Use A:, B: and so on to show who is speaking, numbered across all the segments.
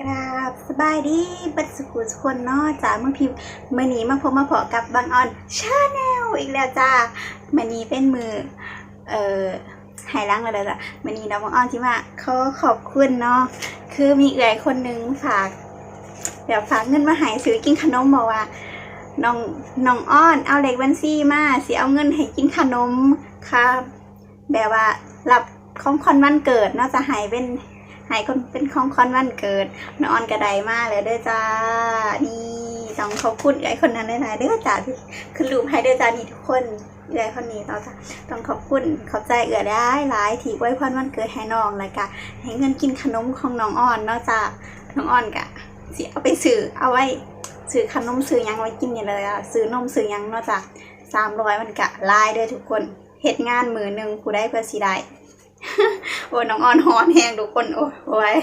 A: กราบสบายดีบัดสุขุทุกคนเนาะจ้าเมื่อพิมพ์มื่อนี้มาพบมาพอกับบางออนชาแนลอีกแล้วจ้ามื่อนี้เป็นมือเอ่อหายล้างแล้วจ้ะมื่อนี้น้องบางออนที่มาเขอขอบคุณเนาะคือมีเอื่อยคนหนึงฝากเดี๋ยวฝากเงินมาหายซื้อกินขนมบอกว่าน้องน้องอ้อนเอาเลขบัญชีมาสิเอาเงินให้กินขนมค่ะแบบว่ารับของคอนวันเกิดเนาะจะหายเป็น ใหายคนเป็นของคอนวันเกิดน้องออนกระไดมากเลยเด้อจ้า นี่ต้องขอบคุณไอ้คนนั้นหลายๆเด้อจ้าที่คือรูปให้เด้อจ้านี่ทุกคนเอื้อยคนนี้เราจะต้องขอบคุณขอบใจเอื้อได้หลายที่ไว้พรวันเกิดให้น้องเลยกะให้เงินกินขนมของน้องอ่อนนาะจ้าน้องอ่อนกะสิเอาไปซื้อเอาไว้ซื้อขนมซื้อยังไว้กินนี่เลยอะซื้อนมซื้อยังนาะจ้าสามร้อยมันกะลายด้อทุกคนเฮ็ดงานมือหนึ่งกูได้เพื่อสิได้ โอ้ยน้องออนฮอนแห้งทุกคนโอ้โอ้ย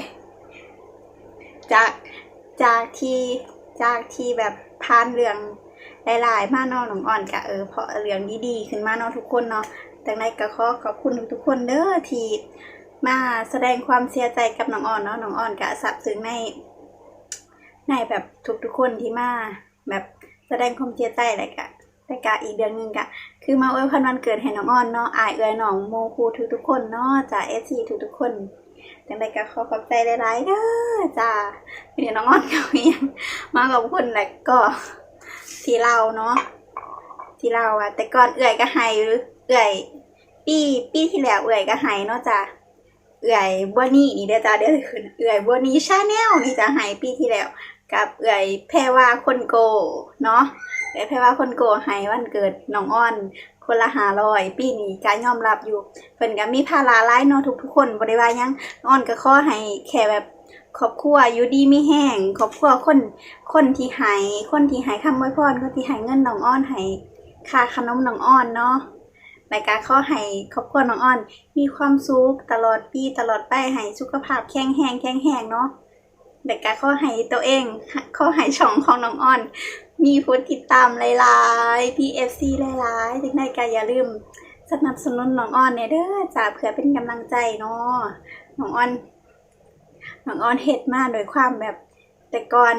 A: จากจากที่จากที่แบบผ่านเรื่องหลายๆมาเนาะน้องอ่อนกะเออเพราะเรื่องดีๆขึ้นมาเนาะทุกคนเนาะแต่ในกระขอขอบคุณทุกๆคนเด้อที่มาแสดงความเสียใจกับน้องอ่อนเนาะน้องอ่อนกะสับซึ้งในในแบบทุกๆคนที่มาแบบแสดงความเสียใจอะไรกะ แต่กะอีกเดือนหนึงกะ คือมาอวยพรวันเกิดให้น้องอ่อนเนาะอายเอื้อยน้องโมคูทุกทุกคนเนาะจ้าเอซีทุกทุกคนจังใดก็ขอขอบใจหลายๆเด้อจ้าวันนี้น้องอ่อนก็ยังมากับคนแหละก็ที่เราเนาะที่เราอะแต่ก่อนเอื้อยก็ให้หรือเอื้อย ปีปีที่แล้วเอื้อยก็ให้เนาะจ้าเอื้อยบัวนี่นี่เด้อจ้าเด้อคือเอื้อยบัวนี่ชาแนลนี่จะให้ปีที่แล้ว กับเอื้อยแพรว่าคนโกเนาะ แต่เพรว่าคนโกให้วันเกิดน้องอ้อน คนละหาร้อยปีนี้ก็ยอมรับอยู่เพิ่นก็มีภาระหลายเนาะทุกทุกๆคนบ่ได้ว่าหยังอ้อนก็ข้อให้แค่แบบครอบครัวอยู่ดีไมีแห้งครอบครัวคนคนที่ให้คนที่ให้คำอวยพรคนที่ให้เงินน้องอ้อนให้ค่าขนมน้องอ้อนเนาะแล้วก็ขอให้ครอบครัวน้องอ้อน มีความสุขตลอดปีตลอดไปให้สุขภาพแข็งแรงแข็งแรงเนาะ แล้วก็ข้อให้ตัวเองข้อให้ช่องของน้องอ้อน มีผู้ติดตามหลายๆ PFC หลายๆถึงได้ก็อย่าลืม สนับสนุนน้องอ้อนเนี่ยเด้อจ้าเพื่อเป็นกำลังใจเนาะน้องอ้อนน้องอ้อนเฮ็ดมาโดยความแบบแต่ก่อน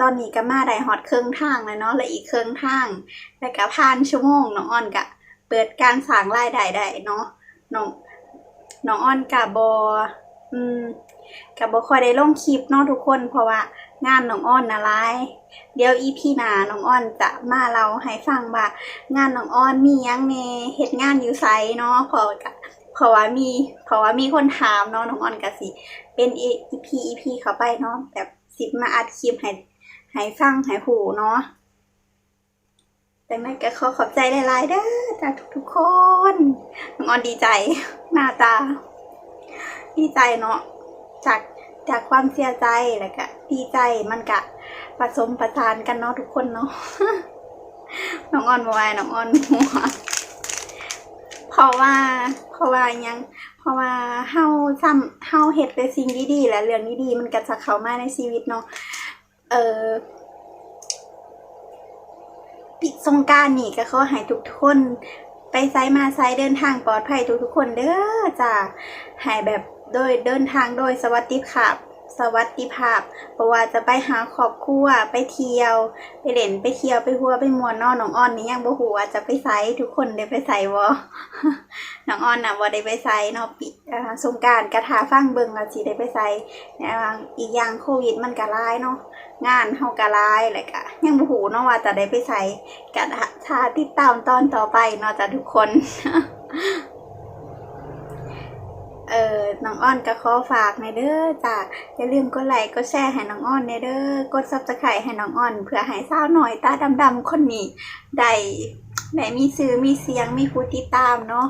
A: ตอนนี้ก็มาได้ฮอดครึ่องทางแล้วเนาะและอีกครึ่องทางแล้วก็ผ่านชั่วโมงน้องอ้อนก็เปิดการสร้างรายได้ได้เนาะน้องน้องอ้อนก็บ่อืม ก็บ่ค่อยได้ลงคลิปเนาะทุกคน เพราะว่างานน้องอ้อนน่ะหลายเดี๋ยวอีพีหนาน้องอ้อนจะมาเล่าให้ฟังว่างานน้องอ้อนมียังแหน่เฮ็ดงานอยู่ไสเนาะเพราะว่าเพราะว่ามีเพราะว่ามีคนถามเนาะน้องอ้อนก็สิ เป็นอีพีอีพีเขาไปเนาะแบบสิมาอัดคลิปให้ให้ฟังให้หูเนาะแต่นั้นก็ขอขอบใจหลายๆเด้อจากทุกๆคนน้องอ้อนดีใจ หน้าตา ดีใจเนาะ จากจากความเสียใจแล้วก็ดีใจมันกะผสมประสานกันเนาะทุกคนเนาะน้องอ่อนวายน้องอ่อนหัวเพราะว่า เพราะว่ายัง เพราะว่าเฮาซ้ำเฮาเฮ็ดแต่สิ่งดีๆและเรื่องดีๆมันก็จะเข้ามาในชีวิตเนาะเออปิดสงการนี่ก็ขอให้ทุกคน ไปไซมาไซเดินทางปลอดภัยทุกๆคนเด้อจ้าให้แบบ โดยเดินทางโดยสวัสดิภาพ สวัสดิภาพเพราะว่าจะไปหาครอบครัวไปเที่ยว ไปเล่นไปเที่ยวไปหัวไปมวนนอนน้องอ้อนนี่ยังบ่ฮู้ว่าจะไปไสทุกคนได้ไปไสบ่น้องอ้อนน่ะบ่ได้ไปไสเนาะปิสงกานต์กะทาฟังเบิ่งว่าสิได้ไปไสแต่ว่าอีกอย่างโควิดมันก็หลายเนาะงานเฮาก็หลายแล้วก็ยังบ่ฮู้เนาะว่าจะได้ไปไสก็ถ้าติดตามตอนต่อไปเนาะจ้ะทุกคน น้องอ้อนก็ขอฝากในเด้อจ้ะอย่าลืมกดไลค์กดแชร์ให้น้องอ้อนในเด้อกดซับสไครต์ให้น้องอ้อน เพื่อให้สาวหน่อยตาดำๆคนนี้ได้ได้มีซื้อมีเสียงมีผู้ติดตามเนาะ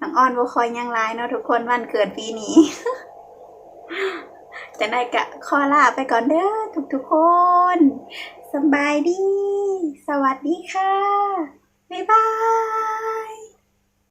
A: น้องอ้อนบ่คอยยังไลน์เนาะทุกคนวันเกิดปีนี้จะได้กะขอลาไปก่อนเด้อทุกๆคนสบายดี สวัสดีค่ะ บ๊ายบาย